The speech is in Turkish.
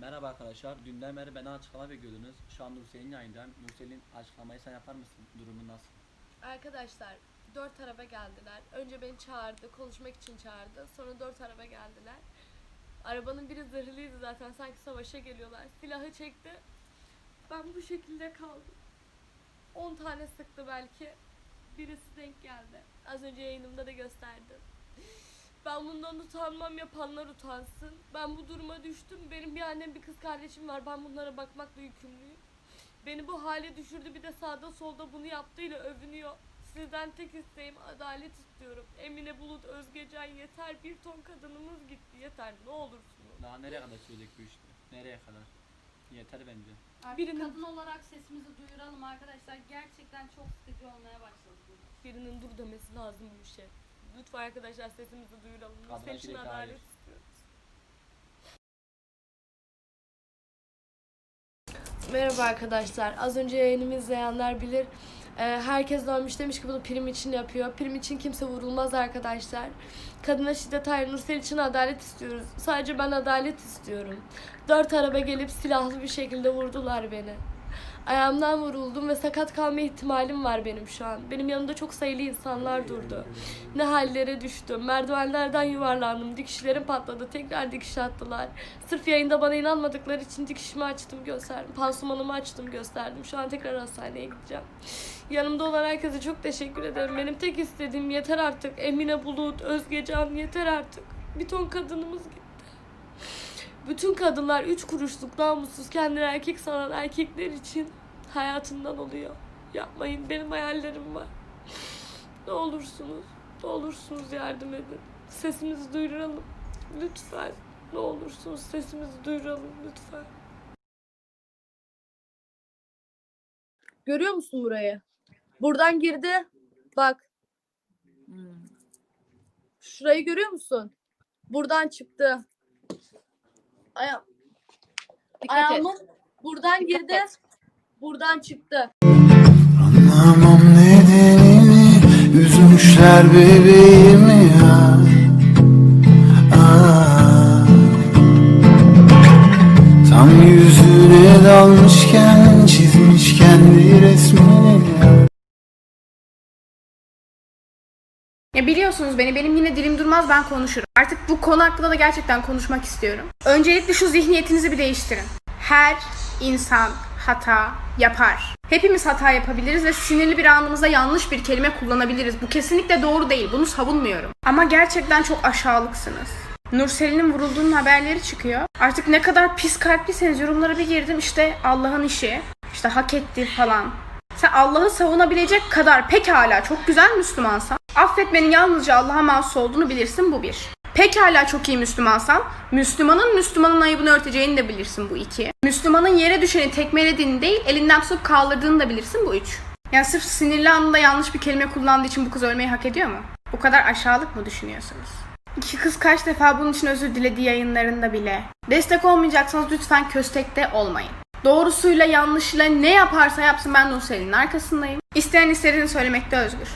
Merhaba arkadaşlar. Dünden beri bana açıklama bekliyordunuz. Şu an Nursel'in yayındayım. Nursel'in açıklamayı sen yapar mısın? Durumu nasıl? Arkadaşlar dört araba geldiler. Önce beni çağırdı, konuşmak için çağırdı. Sonra dört araba geldiler. Arabanın biri zırhlıydı zaten sanki savaşa geliyorlar. Silahı çekti. Ben bu şekilde kaldım. 10 tane sıktı belki. Birisi denk geldi. Az önce yayınımda da gösterdim. Ben bundan utanmam yapanlar utansın. Ben bu duruma düştüm. Benim bir annem bir kız kardeşim var. Ben bunlara bakmakla yükümlüyüm. Beni bu hale düşürdü bir de sağda solda bunu yaptığıyla övünüyor. Sizden tek isteğim adalet istiyorum. Emine Bulut, Özgecan yeter. Bir ton kadınımız gitti yeter. Ne olursunuz. Daha nereye kadar sürecek bu işte? Nereye kadar? Yeter bence. Artık Birinin- kadın olarak sesimizi duyuralım arkadaşlar. Gerçekten çok sıkıcı olmaya başladı bu. Birinin dur demesi lazım bu işe. Lütfen arkadaşlar sesimizi duyuralım. Kadına Senin için adalet hayır. istiyoruz. Merhaba arkadaşlar. Az önce yayınımı izleyenler bilir. Ee, herkes dönmüş demiş ki bunu prim için yapıyor. Prim için kimse vurulmaz arkadaşlar. Kadına şiddet hayır. Nursel için adalet istiyoruz. Sadece ben adalet istiyorum. Dört araba gelip silahlı bir şekilde vurdular beni. Ayağımdan vuruldum ve sakat kalma ihtimalim var benim şu an. Benim yanımda çok sayılı insanlar durdu. Ne hallere düştüm. Merdivenlerden yuvarlandım. Dikişlerim patladı. Tekrar dikiş attılar. Sırf yayında bana inanmadıkları için dikişimi açtım gösterdim. Pansumanımı açtım gösterdim. Şu an tekrar hastaneye gideceğim. Yanımda olan herkese çok teşekkür ederim. Benim tek istediğim yeter artık. Emine Bulut, Özgecan yeter artık. Bir ton kadınımız gitti. Bütün kadınlar üç kuruşluk namussuz kendini erkek sanan erkekler için hayatından oluyor. Yapmayın benim hayallerim var. Ne olursunuz, ne olursunuz yardım edin. Sesimizi duyuralım. Lütfen. Ne olursunuz sesimizi duyuralım lütfen. Görüyor musun burayı? Buradan girdi. Bak. Şurayı görüyor musun? Buradan çıktı. Aya ayağımın buradan girdi. Buradan çıktı. Anlamam nedenini Üzmüşler bebeğimi ya Aa. Tam yüzüne dalmışken Çizmiş kendi resmini ya Ya biliyorsunuz beni, benim yine dilim durmaz ben konuşurum. Artık bu konu hakkında da gerçekten konuşmak istiyorum. Öncelikle şu zihniyetinizi bir değiştirin. Her insan hata yapar. Hepimiz hata yapabiliriz ve sinirli bir anımızda yanlış bir kelime kullanabiliriz. Bu kesinlikle doğru değil, bunu savunmuyorum. Ama gerçekten çok aşağılıksınız. Nursel'in vurulduğunun haberleri çıkıyor. Artık ne kadar pis kalpliyseniz yorumlara bir girdim işte Allah'ın işi, işte hak etti falan. Sen Allah'ı savunabilecek kadar pekala çok güzel Müslümansan, affetmenin yalnızca Allah'a mahsus olduğunu bilirsin bu bir. Pekala çok iyi Müslümansan, Müslümanın Müslümanın ayıbını örteceğini de bilirsin bu iki. Müslümanın yere düşeni tekmelediğini değil, elinden tutup kaldırdığını da bilirsin bu üç. Yani sırf sinirli anında yanlış bir kelime kullandığı için bu kız ölmeyi hak ediyor mu? Bu kadar aşağılık mı düşünüyorsunuz? İki kız kaç defa bunun için özür dilediği yayınlarında bile. Destek olmayacaksanız lütfen köstekte olmayın. Doğrusuyla yanlışıyla ne yaparsa yapsın ben Nursel'in arkasındayım. İsteyen istediğini söylemekte özgür.